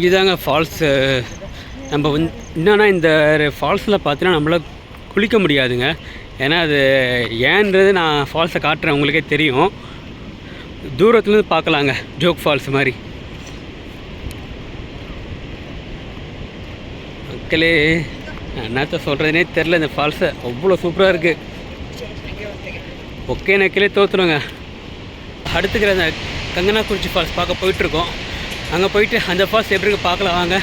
இதுதாங்க ஃபால்ஸு நம்ம வந்து என்னென்னா இந்த ஃபால்ஸில் பார்த்தீங்கன்னா நம்மளால் குளிக்க முடியாதுங்க. ஏன்னா அது ஏன்றது நான் ஃபால்ஸை காட்டுறேன் உங்களுக்கே தெரியும். தூரத்துலேருந்து பார்க்கலாங்க ஜோக் ஃபால்ஸ் மாதிரி. மக்களே நான் என்னத்த சொல்கிறதுனே தெரில இந்த ஃபால்ஸை அவ்வளோ சூப்பராக இருக்குது ஒகேனக்கிலே தோற்றுருங்க அடுத்துக்கிற அந்த கங்கனாக்குறிச்சி ஃபால்ஸ் பார்க்க போயிட்டுருக்கோம். அங்கே போயிட்டு அந்த ஃபால்ஸ் எப்படி இருக்கு பார்க்கலாம் வாங்க.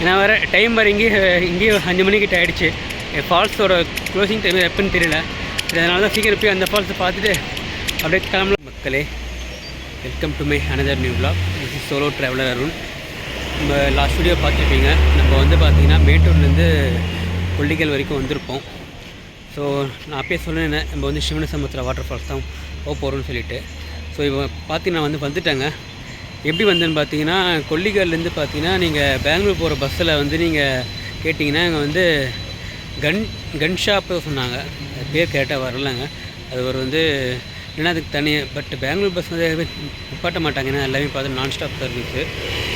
ஏன்னா வேறு டைம் வேறு இங்கேயே இங்கேயே அஞ்சு மணிக்கிட்ட ஆகிடுச்சு ஃபால்ஸோட க்ளோசிங் டைம் எப்போன்னு தெரியல. அதனால தான் சீக்கிரம் போய் அந்த ஃபால்ஸை பார்த்துட்டு அப்படியே கிளம்பலாம். மக்களே welcome to my another new blog this is solo traveller Arun நம்ம லாஸ்ட் வீடியோ பார்த்துருப்பீங்க. நம்ம வந்து பார்த்திங்கன்னா மேட்டூர்லேருந்து கொல்லிக்கல் வரைக்கும் வந்திருப்போம். ஸோ நான் அப்பயே சொன்னேன் நம்ம வந்து சிவனசமுத்திர வாட்டர் ஃபால்ஸ் தான் போக போகிறோம்னு சொல்லிட்டு. ஸோ இப்போ பார்த்தீங்கன்னா வந்து வந்துட்டேங்க. எப்படி வந்தேன்னு பார்த்தீங்கன்னா கொல்லிகார்லேருந்து பார்த்தீங்கன்னா நீங்கள் பெங்களூர் போகிற பஸ்ஸில் வந்து நீங்கள் கேட்டிங்கன்னா இங்கே வந்து கன் கன் ஷாப்பு சொன்னாங்க. பேர் கேட்டால் வரலங்க. அது ஒரு வந்து ஏன்னா அதுக்கு தனியாக பட் பெங்களூர் பஸ் வந்து நிப்பாட்ட மாட்டாங்க. ஏன்னா எல்லாமே பார்த்து நான் ஸ்டாப் சர்வீஸு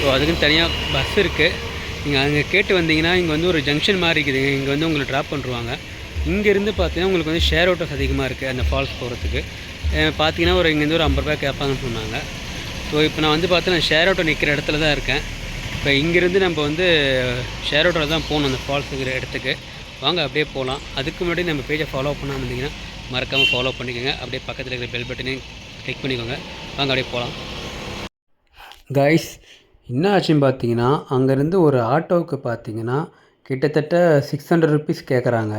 ஸோ அதுக்குன்னு தனியாக பஸ் இருக்குது நீங்கள் அங்கே கேட்டு வந்தீங்கன்னா இங்கே வந்து ஒரு ஜங்ஷன் மாதிரி இருக்குதுங்க இங்கே வந்து உங்களை ட்ராப் பண்ணுருவாங்க. இங்கேருந்து பார்த்தீங்கன்னா உங்களுக்கு வந்து ஷேர் ஆட்டோஸ் அதிகமாக இருக்குது அந்த ஃபால்ஸ் போகிறதுக்கு பார்த்தீங்கன்னா ஒரு இங்கேருந்து ஒரு ஐம்பது ரூபா கேட்பாங்கன்னு சொன்னாங்க. ஸோ இப்போ நான் வந்து பார்த்தீங்கன்னா ஷேர் ஆட்டோ நிற்கிற இடத்துல தான் இருக்கேன். இப்போ இங்கேருந்து நம்ம வந்து ஷேர் ஆட்டோவில் தான் போகணும் அந்த ஃபால்ஸ் இருக்கிற இடத்துக்கு. வாங்க அப்படியே போகலாம். அதுக்கு முன்னாடி நம்ம பேஜை ஃபாலோ பண்ணாமல் இருந்தீங்கன்னா மறக்காமல் ஃபாலோ பண்ணிக்கோங்க. அப்படியே பக்கத்தில் இருக்கிற பெல் பட்டனையும் கிளிக் பண்ணிக்கோங்க. வாங்க அப்படியே போகலாம். கைஸ் என்ன ஆச்சுன்னு பார்த்தீங்கன்னா அங்கேருந்து ஒரு ஆட்டோவுக்கு பார்த்தீங்கன்னா கிட்டத்தட்ட சிக்ஸ் ஹண்ட்ரட் ருபீஸ் கேட்குறாங்க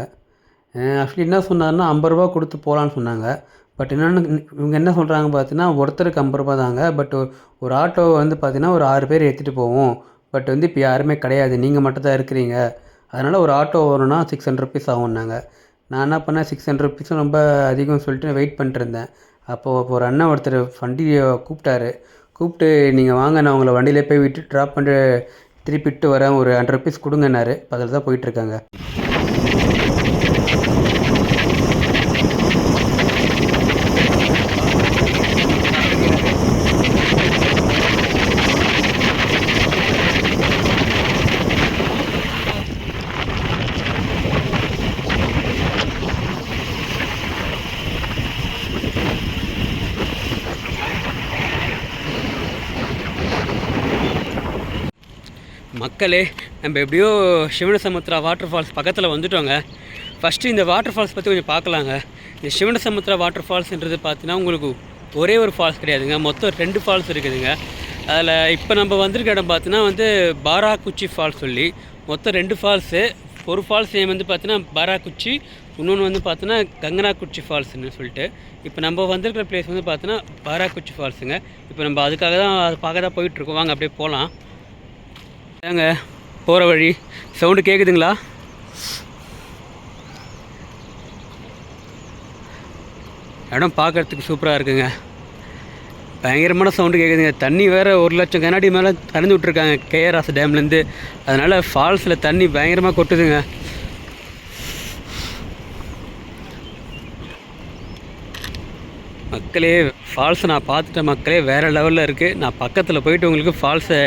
ஆக்சுவலி என்ன சொன்னாருன்னா ஐம்பது ரூபா கொடுத்து போகலான்னு சொன்னாங்க. பட் என்னென்னு இவங்க என்ன சொல்கிறாங்க பார்த்தீங்கன்னா ஒருத்தருக்கு ஐம்பது ரூபா தாங்க. பட் ஒரு ஆட்டோ வந்து பார்த்தீங்கன்னா ஒரு ஆறு பேர் ஏற்றிட்டு போவோம். பட் வந்து இப்போ யாருமே கிடையாது. நீங்கள் மட்டும் தான் இருக்கிறீங்க. அதனால் ஒரு ஆட்டோ வரணும்னா சிக்ஸ் ஹண்ட்ரட் ருபீஸ் ஆகும்னாங்க. நான் என்ன பண்ணேன்? சிக்ஸ் ஹண்ட்ரட் ருபீஸும் ரொம்ப அதிகம் சொல்லிட்டு வெயிட் பண்ணிட்டுருந்தேன் அப்போது ஒரு அண்ணன் ஒருத்தர் வண்டியை கூப்பிட்டாரு. கூப்பிட்டு நீங்கள் வாங்க நான் உங்களை வண்டியிலே போய் விட்டு ட்ராப் பண்ணிட்டு திருப்பிட்டு வரேன். ஒரு ஹண்ட்ரட் ருபீஸ் கொடுங்கன்னாரு. இப்போ அதில் தான் போயிட்டுருக்காங்க மக்களே நம்ம எப்படியோ சிவனசமுத்திரா வாட்டர் ஃபால்ஸ் பக்கத்தில் வந்துட்டோங்க. ஃபஸ்ட்டு இந்த வாட்டர் ஃபால்ஸ் பற்றி கொஞ்சம் பார்க்கலாங்க. இந்த சிவனசமுத்திரா வாட்டர் ஃபால்ஸ்ன்றது பார்த்தீங்கன்னா உங்களுக்கு ஒரே ஒரு ஃபால்ஸ் கிடையாதுங்க. மொத்தம் ரெண்டு ஃபால்ஸ் இருக்குதுங்க. அதில் இப்போ நம்ம வந்திருக்க இடம் பார்த்தீங்கன்னா வந்து பாராக்குச்சி ஃபால்ஸ் சொல்லி மொத்தம் ரெண்டு ஃபால்ஸு ஒரு ஃபால்ஸ் நேம் வந்து பார்த்தீங்கன்னா பாராக்குச்சி இன்னொன்று வந்து பார்த்தீங்கன்னா கங்கனாக்குச்சி ஃபால்ஸ்னு சொல்லிட்டு. இப்போ நம்ம வந்திருக்கிற பிளேஸ் வந்து பார்த்தீங்கன்னா பாராக்குச்சி ஃபால்ஸுங்க இப்போ நம்ம அதுக்காக தான் அது பார்க்க தான் போயிட்டுருக்கோம் வாங்க அப்படியே போகலாம் ஏங்க போகிற வழி. சவுண்டு கேட்குதுங்களா இடம் பார்க்கறதுக்கு சூப்பராக இருக்குங்க. பயங்கரமான சவுண்டு கேட்குதுங்க தண்ணி வேறு ஒரு லட்சம் கண்ணாடி மேலே திறந்து விட்ருக்காங்க கேஆர்எஸ் டேம்லேருந்து. அதனால் ஃபால்ஸில் தண்ணி பயங்கரமாக கொட்டுதுங்க. மக்களே ஃபால்ஸை நான் பார்த்துட்ட மக்களே வேறு லெவலில் இருக்குது நான் பக்கத்தில் போயிட்டு உங்களுக்கு ஃபால்ஸை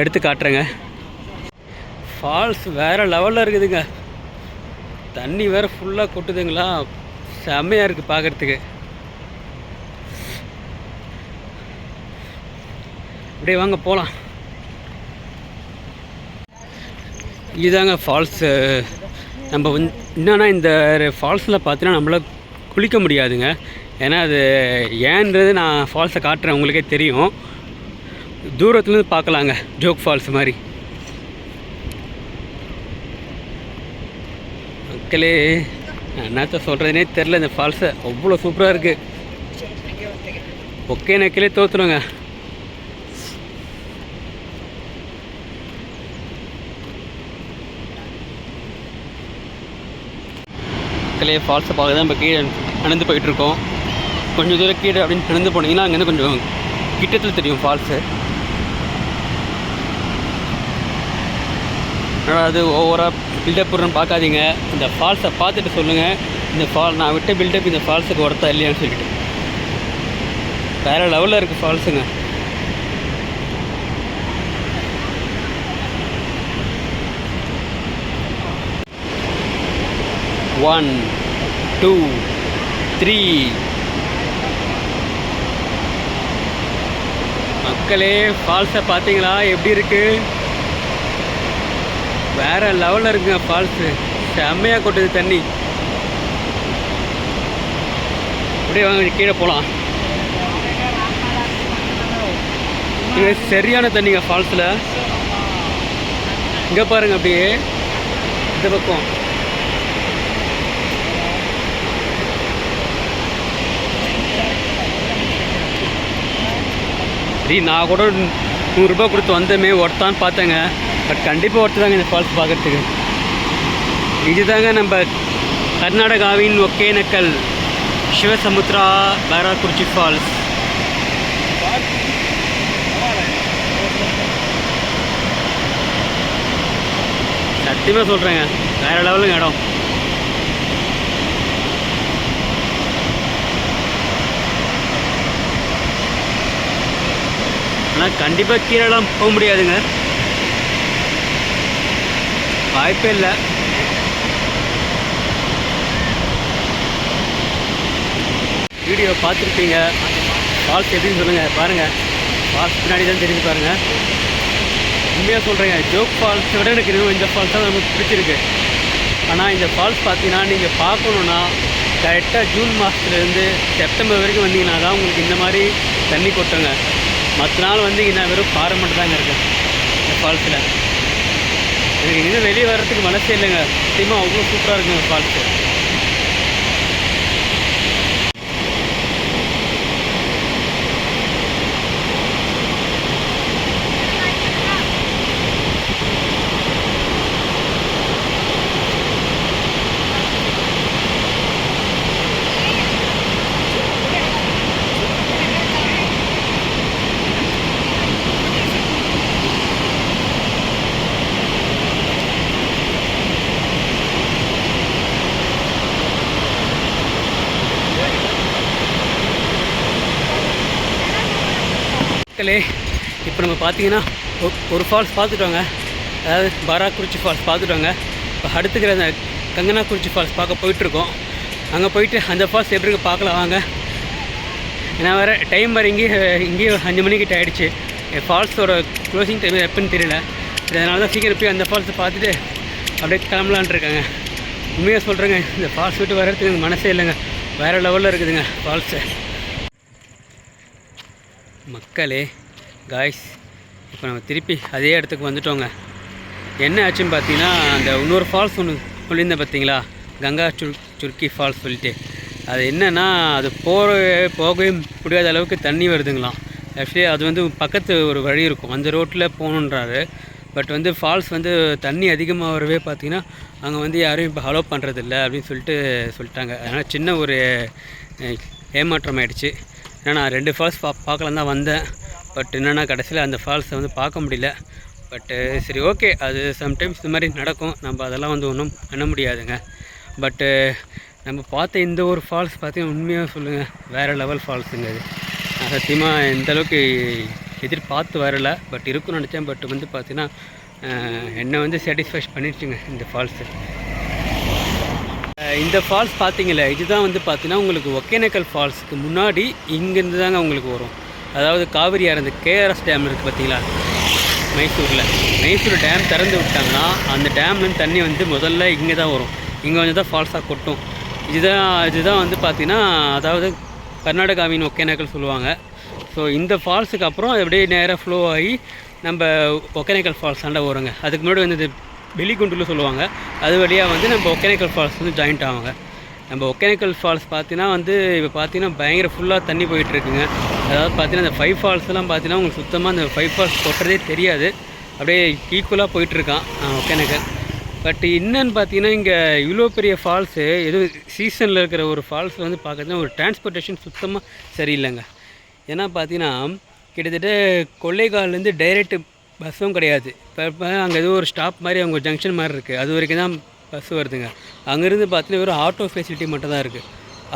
எடுத்து காட்டுறேங்க. ஃபால்ஸ் வேறு லெவலில் இருக்குதுங்க. தண்ணி வேறு ஃபுல்லாக கொட்டுதுங்களா? செம்மையாக இருக்குது பார்க்குறதுக்கு அப்படியே வாங்க போகலாம் இதுதாங்க ஃபால்ஸு. நம்ம வந் என்னென்னா இந்த ஃபால்ஸில் பார்த்தீங்கன்னா நம்மளால் குளிக்க முடியாதுங்க. ஏன்னா அது ஏன்றது நான் ஃபால்ஸை காட்டுறேன் உங்களுக்கே தெரியும். தூரத்துலேருந்து பார்க்கலாங்க ஜோக் ஃபால்ஸ் மாதிரி. மக்களே நான் என்னத்த சொல்கிறதுனே தெரில இந்த ஃபால்ஸை அவ்வளோ சூப்பராக இருக்குது ஒகேனக்கிலே தோற்றுருங்க மக்களே ஃபால்ஸை பார்க்க தான் இப்போ கீழே நடந்து போயிட்டுருக்கோம். கொஞ்சம் தூரம் கீழே அப்படின்னு நடந்து போனீங்கன்னா அங்கேருந்து கொஞ்சம் கிட்டத்தில் தெரியும் ஃபால்ஸு ஆனால் அது ஓவராக பில்டப் பில்டப்புன்னு பார்க்காதீங்க. இந்த ஃபால்ஸை பார்த்துட்டு சொல்லுங்கள் இந்த ஃபால் நான் விட்ட பில்டப் இந்த ஃபால்ஸுக்கு ஒருத்தா இல்லையான்னு சொல்லிட்டு. வேறு லெவலில் இருக்குது ஃபால்ஸுங்க ஒன் டூ த்ரீ மக்களே ஃபால்ஸை பார்த்தீங்களா? எப்படி இருக்குது வேற லெவலில் இருக்குங்க ஃபால்ஸு செம்மையாக கொட்டுது தண்ணி. அப்படியே வாங்க கீழே போகலாம் இது சரியான தண்ணிங்க ஃபால்ஸில் இங்கே பாருங்க அப்படியே. இந்த பக்கம். சரி நான் கூட நூறுரூபா கொடுத்து வந்தமே ஒருத்தான்னு பார்த்தேங்க. பட் கண்டிப்பாக ஒருத்தர் இந்த ஃபால்ஸ் பார்க்குறதுக்கு. இதுதாங்க நம்ம கர்நாடகாவின் ஒகேனக்கல் சிவசமுத்ரா பாராக்குறிச்சி ஃபால்ஸ் சத்தியமாக சொல்கிறேங்க வேறு லெவலுங்க இடம். ஆனால் கண்டிப்பாக கீழெல்லாம் போக முடியாதுங்க. வாய்ப்பே இல்லை. வீடியோ பார்த்துருப்பீங்க. ஃபால்ஸ் எப்படின்னு சொல்லுங்கள் பாருங்கள் ஃபால்ஸ் பின்னாடி தான் தெரிஞ்சு பாருங்கள் உண்மையாக சொல்கிறேங்க ஜோக் ஃபால்ஸை விட எனக்கு இன்னும் இந்த ஃபால்ஸ் தான் நமக்கு பிடிச்சிருக்கு. ஆனால் இந்த ஃபால்ஸ் பார்த்தீங்கன்னா நீங்கள் பார்க்கணுன்னா கரெக்டாக ஜூன் மாதத்துலேருந்து செப்டம்பர் வரைக்கும் வந்தீங்கன்னா தான் உங்களுக்கு இந்த மாதிரி தண்ணி கொட்டுங்க. மற்ற நாள் வந்து நான் வெறும் பாறை மட்டும் தாங்க இருக்குது இந்த ஃபால்ஸில் எனக்கு இன்னும் வெளியே வர்றதுக்கு மனசே இல்லைங்க. சத்தியமாக அவ்வளோ சூப்பராக இருக்குங்க ஃபால்ஸு மக்களே இப்போ நம்ம பார்த்தீங்கன்னா ஒரு ஃபால்ஸ் பார்த்துட்டோங்க. அதாவது பாராக்குறிச்சி ஃபால்ஸ் பார்த்துட்டோங்க. இப்போ அடுத்துக்கிற அந்த கங்கனாக்குறிச்சி ஃபால்ஸ் பார்க்க போயிட்டுருக்கோம். அங்கே போயிட்டு அந்த ஃபால்ஸ் எப்படி இருக்கு பார்க்கலாம் வாங்க. ஏன்னா வேறு டைம் வேறு இங்கேயே இங்கேயும் அஞ்சு மணிக்கிட்ட ஆகிடுச்சு ஃபால்ஸோட க்ளோசிங் டைம் எப்போன்னு தெரியல. அதனால தான் சீக்கிரம் போய் அந்த ஃபால்ஸை பார்த்துட்டு அப்படியே கிளம்பலான்ட்ருக்காங்க உண்மையாக சொல்கிறேங்க இந்த ஃபால்ஸ் விட்டு வர்றதுக்கு எனக்கு மனசே இல்லைங்க. வேறு லெவலில் இருக்குதுங்க ஃபால்ஸு மக்களே காய்ஸ் இப்போ நம்ம திருப்பி அதே இடத்துக்கு வந்துட்டோங்க. என்ன ஆச்சுன்னு பார்த்தீங்கன்னா அந்த இன்னொரு ஃபால்ஸ் ஒன்று சொல்லியிருந்தேன் பார்த்தீங்களா? கங்கா சுர் சுருக்கி ஃபால்ஸ் சொல்லிட்டு. அது என்னென்னா அது போக போகவே முடியாத அளவுக்கு தண்ணி வருதுங்களாம். ஆக்சுவலி அது வந்து பக்கத்து ஒரு வழி இருக்கும். அந்த ரோட்டில் போகணுன்றாரு. பட் வந்து ஃபால்ஸ் வந்து தண்ணி அதிகமாக வரவே பார்த்தீங்கன்னா அங்கே வந்து யாரும் இப்போ அலோவ் பண்ணுறதில்ல அப்படின்னு சொல்லிட்டு சொல்லிட்டாங்க. அதனால் சின்ன ஒரு ஏமாற்றம் ஆயிடுச்சு. ஏன்னா நான் ரெண்டு ஃபால்ஸ் பா பார்க்கலாம் தான் வந்தேன். பட் என்னென்னா கடைசியில் அந்த ஃபால்ஸை வந்து பார்க்க முடியல. பட்டு சரி ஓகே அது சம்டைம்ஸ் இந்த மாதிரி நடக்கும். நம்ம அதெல்லாம் வந்து ஒன்றும் பண்ண முடியாதுங்க. பட்டு நம்ம பார்த்த இந்த ஒரு ஃபால்ஸ் பார்த்தீங்கன்னா உண்மையாக சொல்லுங்கள் வேறு லெவல் ஃபால்ஸுங்க அது. நான் சத்தியமாக இந்த அளவுக்கு எதிர்பார்த்து வரல. பட் இருக்குன்னு நினச்சேன். பட் வந்து பார்த்தீங்கன்னா என்னை வந்து சாட்டிஸ்ஃபை பண்ணிடுச்சுங்க இந்த ஃபால்ஸு இந்த ஃபால்ஸ் பார்த்தீங்களே இதுதான் வந்து பார்த்தீங்கன்னா உங்களுக்கு ஒகேனக்கல் ஃபால்ஸுக்கு முன்னாடி இங்கேருந்து தாங்க உங்களுக்கு வரும். அதாவது காவிரி ஆறு இந்த கேஆர்எஸ் டேம் இருக்குது பார்த்தீங்களா? மைசூரில். மைசூர் டேம் திறந்து விட்டாங்கன்னா அந்த டேம்லேருந்து தண்ணி வந்து முதல்ல இங்கே தான் வரும். இங்கே வந்து தான் ஃபால்ஸாக கொட்டும். இதுதான் இதுதான் வந்து பார்த்திங்கன்னா அதாவது கர்நாடகாவின் ஒகேனக்கல் சொல்லுவாங்க. ஸோ இந்த ஃபால்ஸுக்கு அப்புறம் அது அப்படியே நேராக ஃப்ளோ ஆகி நம்ம ஒகேனக்கல் ஃபால்ஸ் ஆண்ட வருங்க. அதுக்கு முன்னாடி வந்து வெளிக்குண்டுல சொல்லுவாங்க. அது வழியாக வந்து நம்ம ஒகேனக்கல் ஃபால்ஸ் வந்து ஜாயிண்ட் ஆவாங்க. நம்ம ஒகேனக்கல் ஃபால்ஸ் பார்த்தீங்கன்னா வந்து இப்போ பார்த்தீங்கன்னா பயங்கர ஃபுல்லாக தண்ணி போயிட்டு இருக்குங்க. அதாவது பார்த்தீங்கன்னா அந்த ஃபைவ் ஃபால்ஸ்லாம் பார்த்தீங்கன்னா உங்களுக்கு சுத்தமாக அந்த ஃபைவ் ஃபால்ஸ் கொட்டுறதே தெரியாது. அப்படியே ஈக்குவலாக போயிட்டுருக்கான் ஒகேனக்கல். பட் என்னன்னு பார்த்தீங்கன்னா இங்கே இவ்வளோ பெரிய ஃபால்ஸு எதுவும் சீசனில் இருக்கிற ஒரு ஃபால்ஸ் வந்து பார்க்குறதுனா ஒரு டிரான்ஸ்போர்ட்டேஷன் சுத்தமாக சரியில்லைங்க. ஏன்னா பார்த்தீங்கன்னா கிட்டத்தட்ட கொள்ளைக்கால்லேருந்து டைரெக்ட் பஸ்ஸும் கிடையாது. இப்போ இப்போ அங்கே ஏதோ ஒரு ஸ்டாப் மாதிரி அவங்க ஜங்ஷன் மாதிரி இருக்குது அது வரைக்கும் தான் பஸ் வருதுங்க. அங்கேருந்து பார்த்தீங்கன்னா வெறும் ஆட்டோ ஃபெசிலிட்டி மட்டும் தான் இருக்குது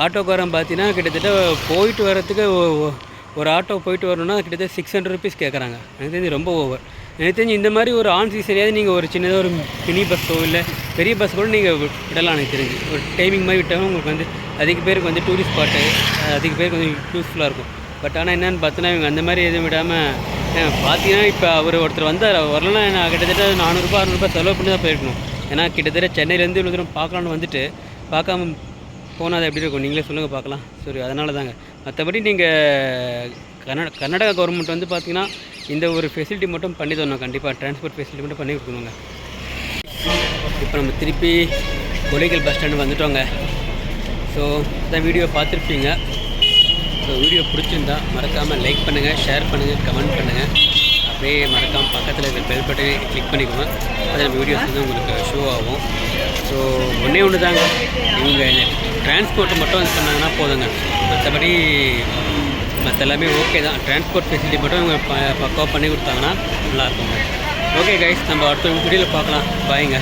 ஆட்டோக்காரன் பார்த்தீங்கன்னா கிட்டத்தட்ட போயிட்டு வரத்துக்கு ஒரு ஆட்டோ போயிட்டு வரணும்னா கிட்டத்தட்ட சிக்ஸ் ஹண்ட்ரட் ருபீஸ் கேட்குறாங்க எனக்கு தெரிஞ்சு ரொம்ப ஓவர் எனக்கு தெரிஞ்சு இந்த மாதிரி ஒரு ஆன் சீசனையாவது நீங்கள் ஒரு சின்னதாக ஒரு மினி பஸ்ஸோ இல்லை பெரிய பஸ் கூட நீங்கள் விடலாம் எனக்கு தெரிஞ்சு. ஒரு டைமிங் மாதிரி விட்டாலும் உங்களுக்கு வந்து அதிக பேருக்கு வந்து டூரிஸ்ட் ஸ்பாட்டு அதிக பேருக்கு வந்து யூஸ்ஃபுல்லாக இருக்கும். பட் ஆனால் என்னென்னு பார்த்தோன்னா இவங்க அந்த மாதிரி எதுவும் விடாமல் பார்த்தீங்கன்னா இப்போ அவர் ஒருத்தர் வந்தார். வரலன்னா நான் கிட்டத்தட்ட நானூறுபா அறநூறுபா செலவு பண்ணி தான் போயிருக்கணும். ஏன்னா கிட்டத்தட்ட சென்னையிலேருந்து இவ்வளோ தூரம் பார்க்கலான்னு வந்துட்டு பார்க்காம போனால் அது எப்படி இருக்கும்? நீங்களே சொல்லுங்கள் பார்க்கலாம். சரி அதனால தாங்க மற்றபடி நீங்கள் கர்நா கர்நாடகா கவர்மெண்ட் வந்து பார்த்தீங்கன்னா இந்த ஒரு ஃபெசிலிட்டி மட்டும் பண்ணி தரணும். கண்டிப்பாக டிரான்ஸ்போர்ட் ஃபெசிலிட்டி மட்டும் பண்ணி கொடுக்கணுங்க. இப்போ நம்ம திருப்பி கொலைகள் பஸ் ஸ்டாண்டு வந்துட்டோங்க. ஸோ இந்த வீடியோ பார்த்துருப்பீங்க. ஸோ வீடியோ பிடிச்சிருந்தா மறக்காமல் லைக் பண்ணுங்கள் ஷேர் பண்ணுங்கள் கமெண்ட் பண்ணுங்கள் அப்படியே மறக்காமல் பக்கத்தில் இருக்கிற பெல் பட்டனை கிளிக் பண்ணிக்கோங்க. அதில் வீடியோஸ் வந்து உங்களுக்கு ஷோ ஆகும். ஸோ ஒன்றே ஒன்று தாங்க இவங்க டிரான்ஸ்போர்ட் மட்டும் இது பண்ணாங்கன்னா போதுங்க. மற்றபடி மற்ற எல்லாமே ஓகே தான். டிரான்ஸ்போர்ட் ஃபெசிலிட்டி மட்டும் இவங்க ப பக்காவாக பண்ணி கொடுத்தாங்கன்னா நல்லாயிருக்குங்க. ஓகே கைஸ் நம்ம அடுத்த வீடியோவில் பார்க்கலாம். பாய்ங்க